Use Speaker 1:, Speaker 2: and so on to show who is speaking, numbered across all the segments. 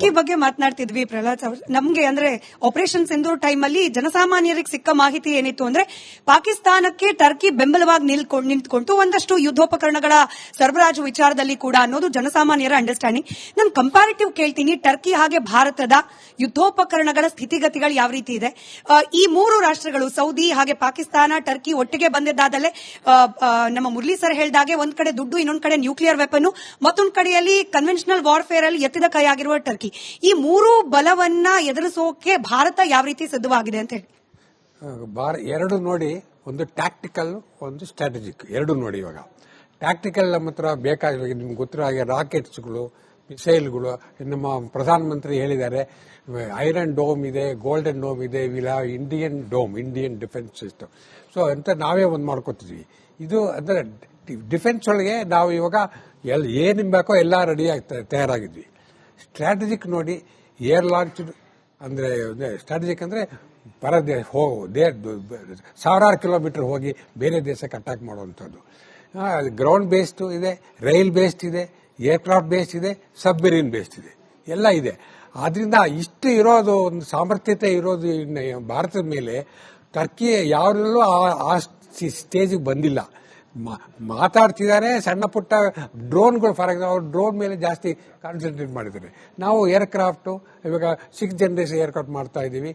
Speaker 1: Turkey ಬಗ್ಗೆ ಮಾತನಾಡ್ತಿದ್ವಿ ಪ್ರಹ್ಲಾದ್ ನಮ್ಗೆ ಅಂದ್ರೆ ಆಪರೇಷನ್ ಸಿಂಧೂರ್ ಟೈಮ್ ಅಲ್ಲಿ ಜನಸಾಮಾನ್ಯರಿಗೆ ಸಿಕ್ಕ ಮಾಹಿತಿ ಏನಿತ್ತು ಅಂದ್ರೆ ಪಾಕಿಸ್ತಾನಕ್ಕೆ ಟರ್ಕಿ ಬೆಂಬಲವಾಗಿ ನಿಲ್ಕೊಂಡು ನಿಂತ್ಕೊಂಡು ಒಂದಷ್ಟು ಯುದ್ಧೋಪಕರಣಗಳ ಸರಬರಾಜು ವಿಚಾರದಲ್ಲಿ ಕೂಡ ಅನ್ನೋದು ಜನಸಾಮಾನ್ಯರ ಅಂಡರ್ಸ್ಟ್ಯಾಂಡಿಂಗ್ ನಾನು ಕಂಪ್ಯಾರಿಟಿವ್ ಕೇಳ್ತೀನಿ ಟರ್ಕಿ ಹಾಗೆ ಭಾರತದ ಯುದ್ಧೋಪಕರಣಗಳ ಸ್ಥಿತಿಗತಿಗಳು ಯಾವ ರೀತಿ ಇದೆ. ಈ ಮೂರು ರಾಷ್ಟ್ರಗಳು, ಸೌದಿ ಹಾಗೆ ಪಾಕಿಸ್ತಾನ ಟರ್ಕಿ ಒಟ್ಟಿಗೆ ಬಂದಿದ್ದಾದಲ್ಲೇ ನಮ್ಮ ಮುರಳಿ ಸರ್ ಹೇಳ್ದಾಗೆ ಒಂದ್ ಕಡೆ ದುಡ್ಡು, ಇನ್ನೊಂದ್ ಕಡೆ ನ್ಯೂಕ್ಲಿಯರ್ ವೆಪನ್ ಮತ್ತೊಂದ್ ಕಡೆಯಲ್ಲಿ ಕನ್ವೆನ್ಷನಲ್ ವಾರ್ಫೇರ್ ಅಲ್ಲಿ ಎತ್ತಿದ ಕೈ ಆಗಿರುವ ಟರ್ಕಿ ಈ ಮೂರು ಬಲವನ್ನ ಎದುರಿಸೋಕೆ ಭಾರತ ಯಾವ ರೀತಿ ಸಿದ್ಧವಾಗಿದೆ ಅಂತ ಹೇಳಿ.
Speaker 2: ಭಾರ ಎರಡು ನೋಡಿ, ಒಂದು ಟ್ಯಾಕ್ಟಿಕಲ್ ಒಂದು ಸ್ಟ್ರಾಟಜಿಕ್ ಎರಡು ನೋಡಿ ಇವಾಗ. ಟ್ಯಾಕ್ಟಿಕಲ್ ನಮ್ಮ ಹತ್ರ ಬೇಕಾಗಿರೋ ನಿಮ್ಗೆ ಗೊತ್ತಿರೋ ಹಾಗೆ ರಾಕೆಟ್ಸ್ಗಳು ಮಿಸೈಲ್ಗಳು ನಮ್ಮ ಪ್ರಧಾನಮಂತ್ರಿ ಹೇಳಿದ್ದಾರೆ ಐರನ್ ಡೋಮ್ ಇದೆ ಗೋಲ್ಡನ್ ಡೋಮ್ ಇದೆ will have Indian dome Indian defence system so ಅಂತ ನಾವೇ ಒಂದು ಮಾಡ್ಕೊತಿದ್ವಿ. ಇದು ಅಂದರೆ ಡಿಫೆನ್ಸ್ ಒಳಗೆ ನಾವು ಇವಾಗ ಎಲ್ ಏನಿಂಬೇಕೋ ಬೇಕೋ ಎಲ್ಲ ರೆಡಿಯಾಗಿ ತಯಾರಾಗಿದ್ವಿ. ಸ್ಟ್ರಾಟಜಿಕ್ ನೋಡಿ ಏರ್ ಲಾಂಚ್ಡ್ ಅಂದ್ರೆ ಸ್ಟ್ರಾಟಜಿಕ್ ಅಂದ್ರೆ ಪರ ದೇಶ ಹೋ, ದೇ ಸಾವಿರಾರು ಕಿಲೋಮೀಟರ್ ಹೋಗಿ ಬೇರೆ ದೇಶಕ್ಕೆ ಅಟ್ಯಾಕ್ ಮಾಡುವಂಥದ್ದು. ಗ್ರೌಂಡ್ ಬೇಸ್ಡ್ ಇದೆ ರೈಲ್ ಬೇಸ್ಡ್ ಇದೆ ಏರ್ಕ್ರಾಫ್ಟ್ ಬೇಸ್ಡ್ ಇದೆ ಸಬ್ಮೆರೀನ್ ಬೇಸ್ಡ್ ಇದೆ. ಎಲ್ಲ ಇದೆ. ಆದ್ರಿಂದ ಇಷ್ಟು ಇರೋದು, ಒಂದು ಸಾಮರ್ಥ್ಯತೆ ಇರೋದು ಭಾರತದ ಮೇಲೆ ಟರ್ಕಿ ಯಾವ್ದ್ರಲ್ಲೂ ಆ- ಸ್ಟೇಜಿಗೆ ಬಂದಿಲ್ಲ. ಮಾತಾಡ್ತಿದ್ದಾರೆ ಸಣ್ಣ ಪುಟ್ಟ ಡ್ರೋನ್ಗಳು. ಫಾರ್ ಎಕ್ಸಾಂಪಲ್ ಡ್ರೋನ್ ಮೇಲೆ ಜಾಸ್ತಿ ಕಾನ್ಸಂಟ್ರೇಟ್ ಮಾಡಿದ್ದಾರೆ. ನಾವು ಏರ್ಕ್ರಾಫ್ಟು, ಇವಾಗ ಸಿಕ್ಸ್ ಜನ್ರೇಷನ್ ಏರ್ಕ್ರಾಫ್ಟ್ ಮಾಡ್ತಾ ಇದ್ದೀವಿ.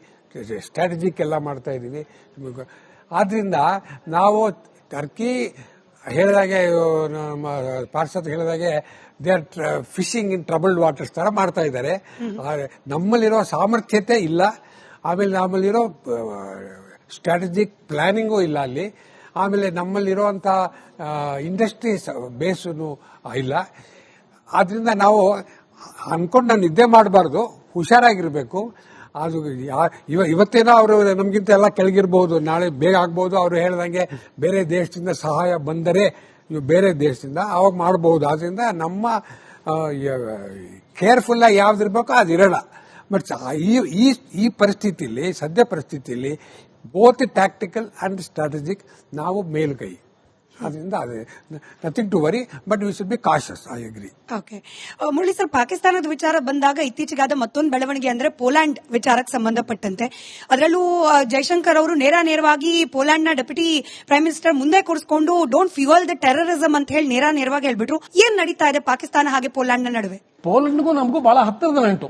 Speaker 2: ಸ್ಟ್ರಾಟಜಿಕ್ ಎಲ್ಲ ಮಾಡ್ತಾ ಇದ್ದೀವಿ. ಆದ್ದರಿಂದ ನಾವು ಟರ್ಕಿ ಹೇಳಿದಾಗೆ, ನಮ್ಮ ಪಾರ್ಸತ್ ಹೇಳಿದಾಗೆ, they are fishing in troubled waters ತರ ಮಾಡ್ತಾ ಇದ್ದಾರೆ. ನಮ್ಮಲ್ಲಿರೋ ಸಾಮರ್ಥ್ಯತೆ ಇಲ್ಲ. ಆಮೇಲೆ ನಮ್ಮಲ್ಲಿರೋ ಸ್ಟ್ರಾಟಜಿಕ್ ಪ್ಲಾನಿಂಗೂ ಇಲ್ಲ ಅಲ್ಲಿ. ಆಮೇಲೆ ನಮ್ಮಲ್ಲಿರುವಂಥ ಇಂಡಸ್ಟ್ರೀಸ್ ಬೇಸೂ ಇಲ್ಲ. ಆದ್ರಿಂದ ನಾವು ಅನ್ಕೊಂಡು ನಾನು ನಿದ್ದೆ ಮಾಡಬಾರ್ದು, ಹುಷಾರಾಗಿರ್ಬೇಕು. ಅದು ಇವ- ಇವತ್ತೇನೋ ಅವರು ನಮಗಿಂತ ಎಲ್ಲ ಕೆಳಗಿರ್ಬೋದು, ನಾಳೆ ಬೇಗ ಆಗ್ಬೋದು, ಅವರು ಹೇಳ್ದಂಗೆ ಬೇರೆ ದೇಶದಿಂದ ಸಹಾಯ ಬಂದರೆ ಬೇರೆ ದೇಶದಿಂದ ಅವಾಗ ಮಾಡಬಹುದು ಆದ್ರಿಂದ ನಮ್ಮ ಕೇರ್ಫುಲ್ ಆಗಿ ಯಾವ್ದಿರ್ಬೇಕೋ ಅದಿರಲ್ಲ. ಬಟ್ ಈ ಈ ಪರಿಸ್ಥಿತಿಯಲ್ಲಿ ಸದ್ಯ ಪರಿಸ್ಥಿತಿಯಲ್ಲಿ ಬೋತ್ ಟ್ಯಾಕ್ಟಿಕಲ್ ಅಂಡ್ ಸ್ಟ್ರಾಟಜಿಕ್ ನಾವು ಮೇಲುಗೈ ಅದರಿಂದ ಅದೇ nothing to worry but we should be cautious I agree
Speaker 1: okay Murali sir ಪಾಕಿಸ್ತಾನದ ವಿಚಾರ ಬಂದಾಗ ಇತ್ತೀಚೆಗಾದ ಮತ್ತೊಂದು ಬೆಳವಣಿಗೆ ಅಂದ್ರೆ ಪೋಲ್ಯಾಂಡ್ ವಿಚಾರಕ್ಕೆ ಸಂಬಂಧಪಟ್ಟಂತೆ. ಅದರಲ್ಲೂ ಜೈಶಂಕರ್ ಅವರು ನೇರ ನೇರವಾಗಿ ಪೋಲ್ಯಾಂಡ್ನ ಡೆಪ್ಯೂಟಿ ಪ್ರೈಮ್ ಮಿನಿಸ್ಟರ್ ಮುಂದೆ ಕೂರಿಸಿಕೊಂಡು ಡೋಂಟ್ ಫ್ಯೂಯಲ್ ದ ಟೆರರಿಸಂ ಅಂತ ಹೇಳಿ ನೇರ ನೇರವಾಗಿ ಹೇಳ್ಬಿಟ್ರು. ಏನ್ ನಡೀತಾ ಇದೆ ಪಾಕಿಸ್ತಾನ ಹಾಗೆ ಪೋಲ್ಯಾಂಡ್ನ ನಡುವೆ?
Speaker 3: ಪೋಲೆಂಡ್ಗೂ ನಮಗೂ ಬಹಳ ಹತ್ತಿರದ ನಂಟು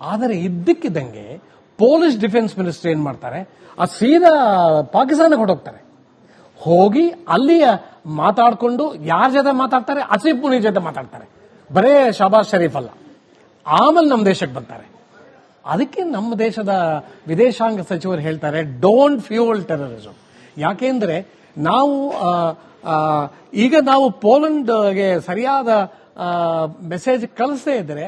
Speaker 3: ಆದರೆ ಇದ್ದಕ್ಕಿದ್ದಂಗೆ ಪೋಲಿಷ್ ಡಿಫೆನ್ಸ್ ಮಿನಿಸ್ಟರ್ ಏನ್ ಮಾಡ್ತಾರೆ? ಆ ಸೀದಾ ಪಾಕಿಸ್ತಾನಕ್ಕೆ ಹೊರಟೋಗ್ತಾರೆ. ಹೋಗಿ ಅಲ್ಲಿಯ ಮಾತಾಡ್ಕೊಂಡು ಯಾರ ಜೊತೆ ಮಾತಾಡ್ತಾರೆ? ಅಸೀಫ್ ಪುನಿ ಜೊತೆ ಮಾತಾಡ್ತಾರೆ. ಬರೇ ಶಹಬಾಜ್ ಶರೀಫ್ ಅಲ್ಲ. ಆಮೇಲೆ ನಮ್ಮ ದೇಶಕ್ಕೆ ಬರ್ತಾರೆ ಅದಕ್ಕೆ ನಮ್ಮ ದೇಶದ ವಿದೇಶಾಂಗ ಸಚಿವರು ಹೇಳ್ತಾರೆ ಡೋಂಟ್ ಫ್ಯೂಲ್ ಟೆರರಿಸಂ ಯಾಕೆಂದ್ರೆ ನಾವು ಈಗ ನಾವು ಪೋಲೆಂಡ್ಗೆ ಸರಿಯಾದ ಮೆಸೇಜ್ ಕಳಿಸದೇ ಇದ್ರೆ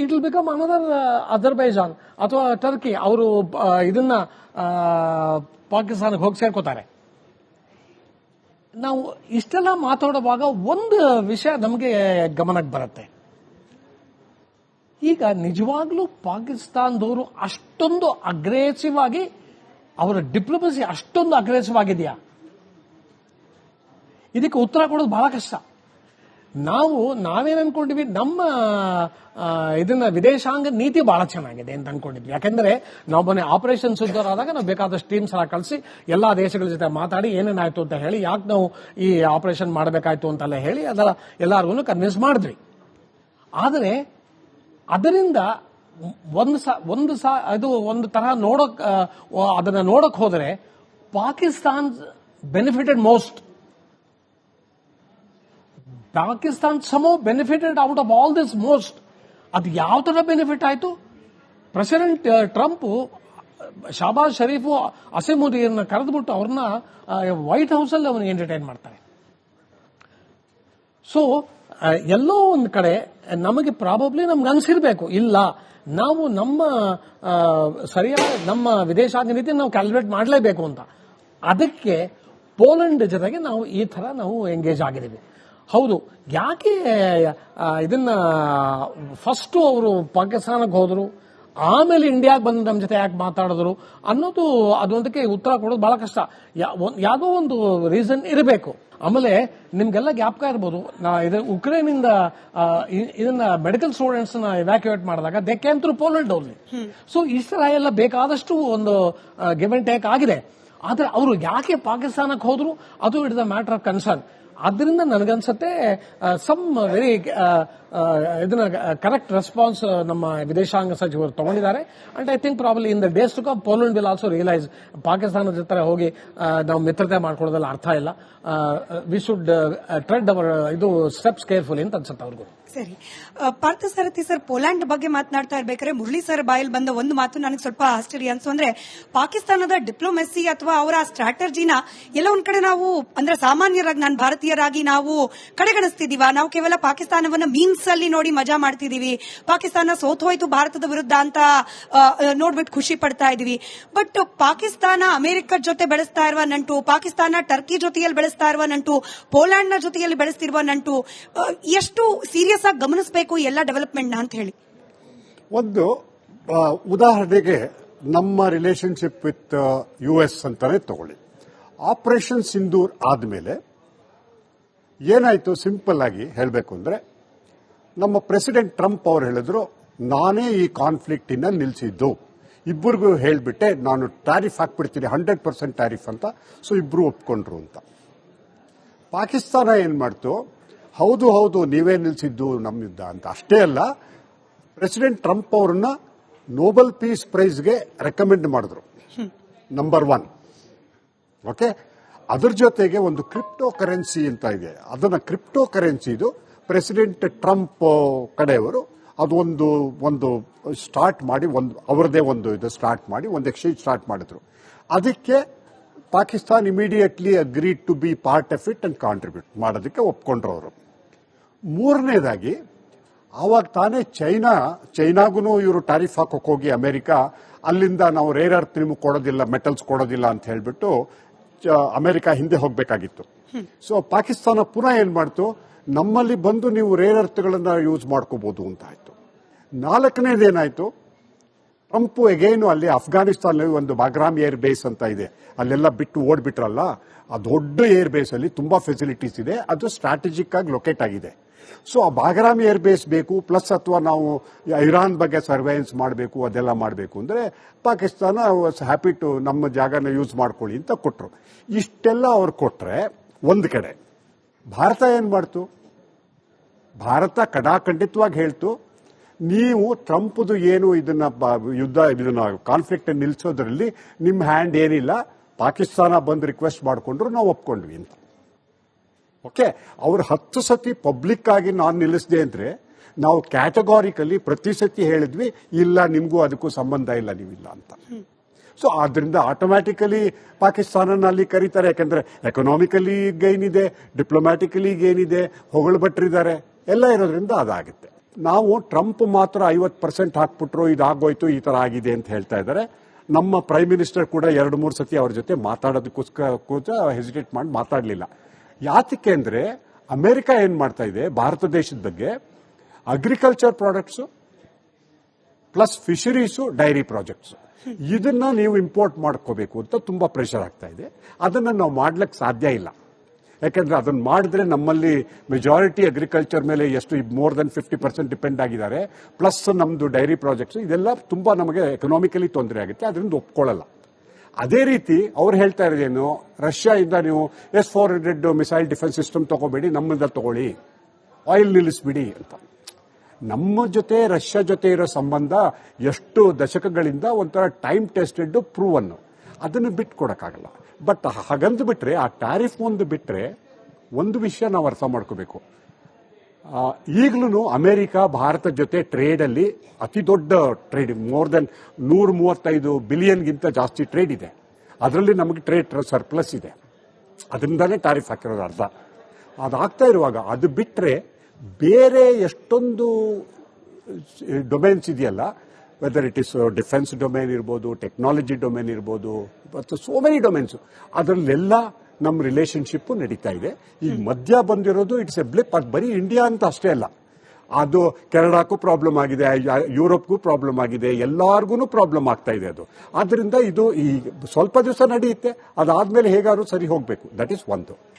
Speaker 3: it will become another Azerbaijan ಅಥವಾ ಟರ್ಕಿ ಅವರು ಇದನ್ನ ಪಾಕಿಸ್ತಾನಕ್ಕೆ ಹೋಗಿ ಸೇರ್ಕೋತಾರೆ. ನಾವು ಇಷ್ಟೆಲ್ಲ ಮಾತಾಡುವಾಗ ಒಂದು ವಿಷಯ ನಮಗೆ ಗಮನಕ್ಕೆ ಬರುತ್ತೆ. ಈಗ ನಿಜವಾಗ್ಲೂ ಪಾಕಿಸ್ತಾನದವರು ಅಷ್ಟೊಂದು ಅಗ್ರೆಸಿವ್ ಆಗಿ, ಅವರ ಡಿಪ್ಲೊಮಸಿ ಅಷ್ಟೊಂದು ಅಗ್ರೆಸಿವ್ ಆಗಿದೆಯಾ? ಇದಕ್ಕೆ ಉತ್ತರ ಕೊಡೋದು ಬಹಳ ಕಷ್ಟ. ನಾವು ನಾವೇನ್ ಅನ್ಕೊಂಡಿವಿ ನಮ್ಮ ಇದನ್ನ ವಿದೇಶಾಂಗ ನೀತಿ ಬಹಳ ಚೆನ್ನಾಗಿದೆ ಅಂತ ಅನ್ಕೊಂಡಿದ್ವಿ. ಯಾಕೆಂದ್ರೆ ನಾವು ಮೊನ್ನೆ ಆಪರೇಷನ್ ಸುದ್ದರಾದಾಗ ನಾವು ಬೇಕಾದಷ್ಟು ಟೀಮ್ಸ್ ಎಲ್ಲ ಕಳಿಸಿ ಎಲ್ಲಾ ದೇಶಗಳ ಜೊತೆ ಮಾತಾಡಿ ಏನೇನಾಯ್ತು ಅಂತ ಹೇಳಿ, ಯಾಕೆ ನಾವು ಈ ಆಪರೇಷನ್ ಮಾಡಬೇಕಾಯ್ತು ಅಂತೆಲ್ಲ ಹೇಳಿ ಅದರ ಎಲ್ಲಾರ್ಗು ಕನ್ವಿನ್ಸ್ ಮಾಡಿದ್ವಿ. ಆದರೆ ಅದರಿಂದ ಒಂದು ಸ ಒಂದು ಸ ಅದು ಒಂದು ತರಹ ನೋಡಕ್ ಅದನ್ನ ನೋಡಕ್ ಹೋದರೆ Pakistan benefited most Pakistan ಸಮೋ benefited out of all this most ಅದು ಯಾವ ತರ ಬೆನಿಫಿಟ್ ಆಯ್ತು? ಪ್ರೆಸಿಡೆಂಟ್ ಟ್ರಂಪ್ ಶಾಬಾಜ್ ಶರೀಫು ಅಸೀಮುದ್ದೀನ್ನ ಕರೆದ್ಬಿಟ್ಟು ಅವ್ರನ್ನ ವೈಟ್ ಹೌಸ್ ಅಲ್ಲಿ ಅವನಿಗೆ ಎಂಟರ್ಟೈನ್ ಮಾಡ್ತಾರೆ. ಸೊ ಎಲ್ಲೋ ಒಂದು ಕಡೆ ನಮಗೆ ಪ್ರಾಬಬ್ಲಿ ನಮ್ಗೆ ಅನ್ಸಿರ್ಬೇಕು. ಇಲ್ಲ ನಾವು ನಮ್ಮ ಆ, ಸರಿಯಾದ ನಮ್ಮ ವಿದೇಶಾಂಗ ನೀತಿ ನಾವು ಕ್ಯಾಲ್ಕುಲೇಟ್ ಮಾಡಲೇಬೇಕು ಅಂತ. ಅದಕ್ಕೆ ಪೋಲೆಂಡ್ ಜೊತೆಗೆ ನಾವು ಈ ತರ ನಾವು ಎಂಗೇಜ್ ಆಗಿದ್ದೀವಿ. ಹೌದು. ಯಾಕೆ ಇದನ್ನ ಫಸ್ಟ್ ಅವರು ಪಾಕಿಸ್ತಾನಕ್ಕೆ ಹೋದರು ಆಮೇಲೆ ಇಂಡಿಯಾಗೆ ಬಂದು ನಮ್ಮ ಜೊತೆ ಯಾಕೆ ಮಾತಾಡಿದ್ರು ಅನ್ನೋದು ಅದೊಂದಕ್ಕೆ ಉತ್ತರ ಕೊಡೋದು ಬಹಳ ಕಷ್ಟ. ಯಾವುದೋ ಒಂದು ರೀಸನ್ ಇರಬೇಕು. ಆಮೇಲೆ ನಿಮ್ಗೆಲ್ಲ ಜ್ಞಾಪಕ ಇರ್ಬೋದು ಇದು ಉಕ್ರೇನ್ ಇಂದ ಇದನ್ನ ಮೆಡಿಕಲ್ ಸ್ಟೂಡೆಂಟ್ಸ್ನ ಇವ್ಯಾಕ್ಯುವೇಟ್ ಮಾಡಿದಾಗ they can through Poland only so ಎಲ್ಲ ಬೇಕಾದಷ್ಟು ಒಂದು ಗಿವ್ ಅಂಡ್ ಟೇಕ್ ಆಗಿದೆ. ಆದ್ರೆ ಅವರು ಯಾಕೆ ಪಾಕಿಸ್ತಾನಕ್ಕೆ ಹೋದ್ರು ಅದು it the matter of concern ಅದರಿಂದ ನನಗನ್ಸತ್ತೆ ಸಮ್ ವೆರಿ ಇದನ್ನ ಕರೆಕ್ಟ್ ರೆಸ್ಪಾನ್ಸ್ ನಮ್ಮ ವಿದೇಶಾಂಗ ಸಚಿವರು ತಗೊಂಡಿದ್ದಾರೆ. And I think probably in the days to come Poland will also realise ಪಾಕಿಸ್ತಾನದ ಜೊತೆ ಹೋಗಿ ನಾವು ಮಿತ್ರತೆ ಮಾಡ್ಕೊಳ್ಳೋದಲ್ಲ ಅರ್ಥ ಇಲ್ಲ. ವಿ ಶುಡ್ ಟ್ರೆಡ್ ಅವರ್ ಇದು ಸ್ಟೆಪ್ಸ್ ಕೇರ್ಫುಲ್ ಅಂತ ಅನ್ಸುತ್ತೆ ಅವ್ರಿಗೂ.
Speaker 1: ಸರಿ. ಪಾರ್ಥ ಸಾರಥಿ ಸರ್, ಪೋಲ್ಯಾಂಡ್ ಬಗ್ಗೆ ಮಾತನಾಡ್ತಾ ಇರ್ಬೇಕಾದ್ರೆ ಮುರಳಿ ಸರ್ ಬಾಯಲ್ಲಿ ಬಂದ ಒಂದು ಮಾತು ನನಗೆ ಸ್ವಲ್ಪ ಆಶ್ಚರ್ಯ ಅನ್ಸು. ಅಂದ್ರೆ ಪಾಕಿಸ್ತಾನದ ಡಿಪ್ಲೊಮೆಸಿ ಅಥವಾ ಅವರ ಸ್ಟ್ರಾಟಜಿನ ಎಲ್ಲ ಒಂದ್ ಕಡೆ ನಾವು, ಅಂದ್ರೆ ಸಾಮಾನ್ಯರಾಗಿ ನಾನು ಭಾರತೀಯರಾಗಿ ನಾವು ಕಡೆಗಣಿಸ್ತಿದೀವ ನಾವು ಕೇವಲ ಪಾಕಿಸ್ತಾನವನ್ನ ಮೀನ್ಸ್ ಅಲ್ಲಿ ನೋಡಿ ಮಜಾ ಮಾಡ್ತಿದೀವಿ ಪಾಕಿಸ್ತಾನ ಸೋತೋಯ್ತು ಭಾರತದ ವಿರುದ್ಧ ಅಂತ ನೋಡ್ಬಿಟ್ಟು ಖುಷಿ ಪಡ್ತಾ ಇದೀವಿ ಬಟ್ ಪಾಕಿಸ್ತಾನ ಅಮೆರಿಕ ಜೊತೆ ಬೆಳೆಸ್ತಾ ಇರುವ ನಂಟು, ಪಾಕಿಸ್ತಾನ ಟರ್ಕಿ ಜೊತೆಯಲ್ಲಿ ಬೆಳೆಸ್ತಾ ಇರುವ ನಂಟು ಪೋಲ್ಯಾಂಡ್ನ ಜೊತೆಯಲ್ಲಿ ಬೆಳೆಸ್ತಿರುವ ನಂಟು ಎಷ್ಟು ಸೀರಿಯಸ್ ಆಗಿ ಗಮನಿಸಬೇಕು ಎಲ್ಲ ಡೆವಲಪ್ಮೆಂಟ್ನ ಅಂತ ಹೇಳಿ.
Speaker 4: ಒಂದು ಉದಾಹರಣೆಗೆ ನಮ್ಮ ರಿಲೇಶನ್ಶಿಪ್ ವಿತ್ ಯು ಎಸ್ ಅಂತಾನೆ ತಗೊಳ್ಳಿ. ಆಪರೇಷನ್ ಸಿಂಧೂರ್ ಆದ್ಮೇಲೆ ಏನಾಯ್ತು? ಸಿಂಪಲ್ ಆಗಿ ಹೇಳಬೇಕು ಅಂದ್ರೆ, ನಮ್ಮ ಪ್ರೆಸಿಡೆಂಟ್ ಟ್ರಂಪ್ ಅವರು ಹೇಳಿದ್ರು, ನಾನೇ ಈ ಕಾನ್ಫ್ಲಿಕ್ಟ್ ಇನ್ನ ನಿಲ್ಲಿಸಿದ್ದು ಇಬ್ಬರಿಗೂ ಹೇಳ್ಬಿಟ್ಟೆ, ನಾನು ಟ್ಯಾರಿಫ್ ಹಾಕ್ಬಿಡ್ತೀನಿ ಹಂಡ್ರೆಡ್ ಪರ್ಸೆಂಟ್ ಟ್ಯಾರಿಫ್ ಅಂತ. ಸೊ ಇಬ್ರು ಒಪ್ಕೊಂಡ್ರು ಅಂತ. ಪಾಕಿಸ್ತಾನ ಏನ್ ಮಾಡ್ತು? ಹೌದು ಹೌದು ನೀವೇ ನಿಲ್ಲಿಸಿದ್ದು ನಮ್ಮ ಯುದ್ಧ ಅಂತ. ಅಷ್ಟೇ ಅಲ್ಲ ಪ್ರೆಸಿಡೆಂಟ್ ಟ್ರಂಪ್ ಅವರನ್ನ ನೋಬೆಲ್ ಪೀಸ್ ಪ್ರೈಸ್ಗೆ ರೆಕಮೆಂಡ್ ಮಾಡಿದ್ರು. ನಂಬರ್ ಒನ್ ಓಕೆ ಅದ್ರ ಜೊತೆಗೆ ಒಂದು ಕ್ರಿಪ್ಟೋ ಕರೆನ್ಸಿ ಅಂತ ಇದೆ. ಅದನ್ನ ಕ್ರಿಪ್ಟೋ ಕರೆನ್ಸಿ ಇದು ಪ್ರೆಸಿಡೆಂಟ್ ಟ್ರಂಪ್ ಕಡೆಯವರು ಅದು ಒಂದು ಒಂದು ಸ್ಟಾರ್ಟ್ ಮಾಡಿ ಒಂದು ಅವರದೇ ಒಂದು ಇದು ಸ್ಟಾರ್ಟ್ ಮಾಡಿ ಒಂದು ಎಕ್ಸ್ಚೇಂಜ್ ಸ್ಟಾರ್ಟ್ ಮಾಡಿದ್ರು. ಅದಕ್ಕೆ Pakistan immediately agreed to be part of it and contribute ಮಾಡೋದಕ್ಕೆ ಒಪ್ಕೊಂಡ್ರು ಅವರು. ಮೂರನೇದಾಗಿ ಆವಾಗ ತಾನೇ ಚೈನಾ ಚೈನಾಗೂ ಇವರು ಟಾರಿಫ್ ಹಾಕೋಕೆ ಹೋಗಿ ಅಮೆರಿಕ ಅಲ್ಲಿಂದ ನಾವು ರೇರ್ ಅರ್ತ್ ನಿಮಗೆ ಕೊಡೋದಿಲ್ಲ ಮೆಟಲ್ಸ್ ಕೊಡೋದಿಲ್ಲ ಅಂತ ಹೇಳಿಬಿಟ್ಟು ಅಮೆರಿಕ ಹಿಂದೆ ಹೋಗಬೇಕಾಗಿತ್ತು. ಸೊ ಪಾಕಿಸ್ತಾನ ಪುನಃ ಏನು ಮಾಡ್ತು? ನಮ್ಮಲ್ಲಿ ಬಂದು ನೀವು ರೇರ್ ಅರ್ಥಗಳನ್ನ ಯೂಸ್ ಮಾಡ್ಕೋಬಹುದು ಅಂತ ಆಯಿತು. ನಾಲ್ಕನೇದೇನಾಯ್ತು? ಟ್ರಂಪ್ ಎಗೇನು ಅಲ್ಲಿ ಅಫ್ಘಾನಿಸ್ತಾನ್ ಒಂದು ಬಾಗ್ರಾಮ್ ಏರ್ ಬೇಸ್ ಅಂತ ಇದೆ. ಅಲ್ಲೆಲ್ಲ ಬಿಟ್ಟು ಓಡ್ಬಿಟ್ರಲ್ಲ, ಆ ದೊಡ್ಡ ಏರ್ ಬೇಸ್ ಅಲ್ಲಿ ತುಂಬಾ ಫೆಸಿಲಿಟೀಸ್ ಇದೆ, ಅದು ಸ್ಟ್ರಾಟಜಿಕ್ ಆಗಿ ಲೊಕೇಟ್ ಆಗಿದೆ. ಸೊ ಆ ಬಾಗ್ರಾಮ್ ಏರ್ ಬೇಸ್ ಬೇಕು ಪ್ಲಸ್ ಅಥವಾ ನಾವು ಇರಾನ್ ಬಗ್ಗೆ ಸರ್ವೆಲೆನ್ಸ್ ಮಾಡಬೇಕು, ಅದೆಲ್ಲ ಮಾಡಬೇಕು ಅಂದ್ರೆ ಪಾಕಿಸ್ತಾನ ಹ್ಯಾಪಿ ಟು ನಮ್ಮ ಜಾಗನ ಯೂಸ್ ಮಾಡ್ಕೊಳ್ಳಿ ಅಂತ ಕೊಟ್ಟರು ಇಷ್ಟೆಲ್ಲ ಅವ್ರು ಕೊಟ್ಟರೆ ಒಂದು ಕಡೆ, ಭಾರತ ಏನ್ ಮಾಡ್ತು? ಭಾರತ ಕಡಾಖಂಡಿತವಾಗಿ ಹೇಳ್ತು ನೀವು ಟ್ರಂಪ್ದು ಏನು ಇದನ್ನ ಯುದ್ಧ ಇದನ್ನ ಕಾನ್ಫ್ಲಿಕ್ಟ್ ನಿಲ್ಲಿಸೋದ್ರಲ್ಲಿ ನಿಮ್ಮ ಹ್ಯಾಂಡ್ ಏನಿಲ್ಲ, ಪಾಕಿಸ್ತಾನ ಬಂದು ರಿಕ್ವೆಸ್ಟ್ ಮಾಡಿಕೊಂಡ್ರು ನಾವು ಒಪ್ಕೊಂಡ್ವಿ ಅಂತ. ಓಕೆ ಅವ್ರು ಹತ್ತು ಸತಿ ಪಬ್ಲಿಕ್ ಆಗಿ ನಾನು ನಿಲ್ಲಿಸಿದೆ ಅಂದ್ರೆ ನಾವು ಕ್ಯಾಟಗಾರಿಕಲಿ ಪ್ರತಿ ಸತಿ ಹೇಳಿದ್ವಿ, ಇಲ್ಲ ನಿಮಗೂ ಅದಕ್ಕೂ ಸಂಬಂಧ ಇಲ್ಲ, ನೀವಿಲ್ಲ ಅಂತ. ಸೊ ಆದ್ರಿಂದ ಆಟೋಮ್ಯಾಟಿಕಲಿ ಪಾಕಿಸ್ತಾನನ ಅಲ್ಲಿ ಕರೀತಾರೆ, ಯಾಕಂದ್ರೆ ಎಕನಾಮಿಕಲಿ ಏನಿದೆ ಡಿಪ್ಲೊಮ್ಯಾಟಿಕಲಿ ಏನಿದೆ ಹೊಗಳು ಭಟ್ರಿದ್ದಾರೆ ಎಲ್ಲ ಇರೋದ್ರಿಂದ ಅದಾಗುತ್ತೆ. ನಾವು ಟ್ರಂಪ್ ಮಾತ್ರ ಐವತ್ತು ಪರ್ಸೆಂಟ್ ಹಾಕ್ಬಿಟ್ರು, ಇದಾಗೋಯ್ತು, ಈ ತರ ಆಗಿದೆ ಅಂತ ಹೇಳ್ತಾ ಇದ್ದಾರೆ. ನಮ್ಮ ಪ್ರೈಮ್ ಮಿನಿಸ್ಟರ್ ಕೂಡ ಎರಡು ಮೂರು ಸತಿ ಅವ್ರ ಜೊತೆ ಮಾತಾಡೋದಕ್ಕೋಸ್ಕರ ಕೂತ ಹೆಸಿಟೇಟ್ ಮಾಡಿ ಮಾತಾಡಲಿಲ್ಲ. ಯಾತಕ್ಕೆ ಅಂದರೆ, ಅಮೆರಿಕ ಏನು ಮಾಡ್ತಾ ಇದೆ, ಭಾರತ ದೇಶದ ಬಗ್ಗೆ, agriculture products, plus fisheries, dairy projects. ಇದನ್ನ ನೀವು ಇಂಪೋರ್ಟ್ ಮಾಡ್ಕೋಬೇಕು ಅಂತ ತುಂಬಾ ಪ್ರೆಷರ್ ಆಗ್ತಾ ಇದೆ. ಅದನ್ನ ನಾವು ಮಾಡ್ಲಿಕ್ಕೆ ಸಾಧ್ಯ ಇಲ್ಲ. ಯಾಕಂದ್ರೆ ಅದನ್ನು ಮಾಡಿದ್ರೆ ನಮ್ಮಲ್ಲಿ ಮೆಜಾರಿಟಿ ಅಗ್ರಿಕಲ್ಚರ್ ಮೇಲೆ ಎಷ್ಟು more than fifty percent depend ಆಗಿದ್ದಾರೆ. ಪ್ಲಸ್ ನಮ್ದು ಡೈರಿ ಪ್ರಾಜೆಕ್ಟ್ಸ್ ಇದೆಲ್ಲ ತುಂಬಾ ನಮಗೆ ಎಕನಾಮಿಕಲಿ ತೊಂದರೆ ಆಗುತ್ತೆ, ಅದರಿಂದ ಒಪ್ಕೊಳ್ಳಲ್ಲ. ಅದೇ ರೀತಿ ಅವ್ರು ಹೇಳ್ತಾ ಇರೋದೇನು ರಷ್ಯಾ ಇಂದ ನೀವು S four hundred missile defence system ತಗೋಬೇಡಿ ನಮ್ಮಿಂದ ತಗೊಳ್ಳಿ. ಆಯಿಲ್ ನಿಲ್ಲಿಸ್ಬಿಡಿ ಅಂತ. ನಮ್ಮ ಜೊತೆ, ರಷ್ಯಾ ಜೊತೆ ಇರೋ ಸಂಬಂಧ ಎಷ್ಟು ದಶಕಗಳಿಂದ ಒಂಥರ ಟೈಮ್ ಟೆಸ್ಟೆಡ್ ಪ್ರೂವನ್ನು ಅದನ್ನು ಬಿಟ್ಟು ಕೊಡಕ್ಕಾಗಲ್ಲ ಬಟ್ ಹಾಗಂದು ಬಿಟ್ರೆ, ಆ ಟ್ಯಾರಿಫ್ ಒಂದು ಬಿಟ್ರೆ, ಒಂದು ವಿಷಯ ನಾವು ಅರ್ಥ ಮಾಡ್ಕೋಬೇಕು. ಈಗಲೂ ಅಮೆರಿಕ, ಭಾರತ ಜೊತೆ ಟ್ರೇಡ್ ಅಲ್ಲಿ ಅತಿ ದೊಡ್ಡ ಟ್ರೇಡ್ ಮೋರ್ ದೆನ್ ನೂರ ಮೂವತ್ತೈದು ಬಿಲಿಯನ್ಗಿಂತ ಜಾಸ್ತಿ ಟ್ರೇಡ್ ಇದೆ. ಅದರಲ್ಲಿ ನಮಗೆ ಟ್ರೇಡ್ ಸರ್ಪ್ಲಸ್ ಇದೆ. ಅದರಿಂದಾನೇ ಟ್ಯಾರಿಫ್ ಹಾಕಿರೋದು ಅರ್ಧ. ಅದಾಗ್ತಾ ಇರುವಾಗ ಅದು ಬಿಟ್ರೆ ಬೇರೆ ಎಷ್ಟೊಂದು ಡೊಮೆನ್ಸ್ ಇದೆಯಲ್ಲ whether it is defence domain ಇರ್ಬೋದು ಟೆಕ್ನಾಲಜಿ ಡೊಮೇನ್ ಇರ್ಬೋದು ಮತ್ತು ಸೋ ಮೆನಿ ಡೊಮೇನ್ಸ್ ಅದರಲ್ಲೆಲ್ಲ ನಮ್ಮ ರಿಲೇಶನ್ಶಿಪ್ ನಡೀತಾ ಇದೆ. ಈಗ ಮಧ್ಯ ಬಂದಿರೋದು ಇಟ್ಸ್ ಎ ಬ್ಲಿಪ್ ಅದು ಬರೀ ಇಂಡಿಯಾ ಅಂತ ಅಷ್ಟೇ ಅಲ್ಲ. ಅದು ಕೆನಡಾಕ್ಕೂ ಪ್ರಾಬ್ಲಮ್ ಆಗಿದೆ ಯುರೋಪ್ಗೂ ಪ್ರಾಬ್ಲಮ್ ಆಗಿದೆ ಎಲ್ಲಾರ್ಗು ಪ್ರಾಬ್ಲಮ್ ಆಗ್ತಾ ಇದೆ ಅದು. ಆದ್ರಿಂದ ಇದು ಈ ಸ್ವಲ್ಪ ದಿವಸ ನಡೆಯುತ್ತೆ. ಅದಾದ್ಮೇಲೆ ಹೇಗಾದ್ರೂ ಸರಿ ಹೋಗ್ಬೇಕು. ದಟ್ ಈಸ್ ಒಂದು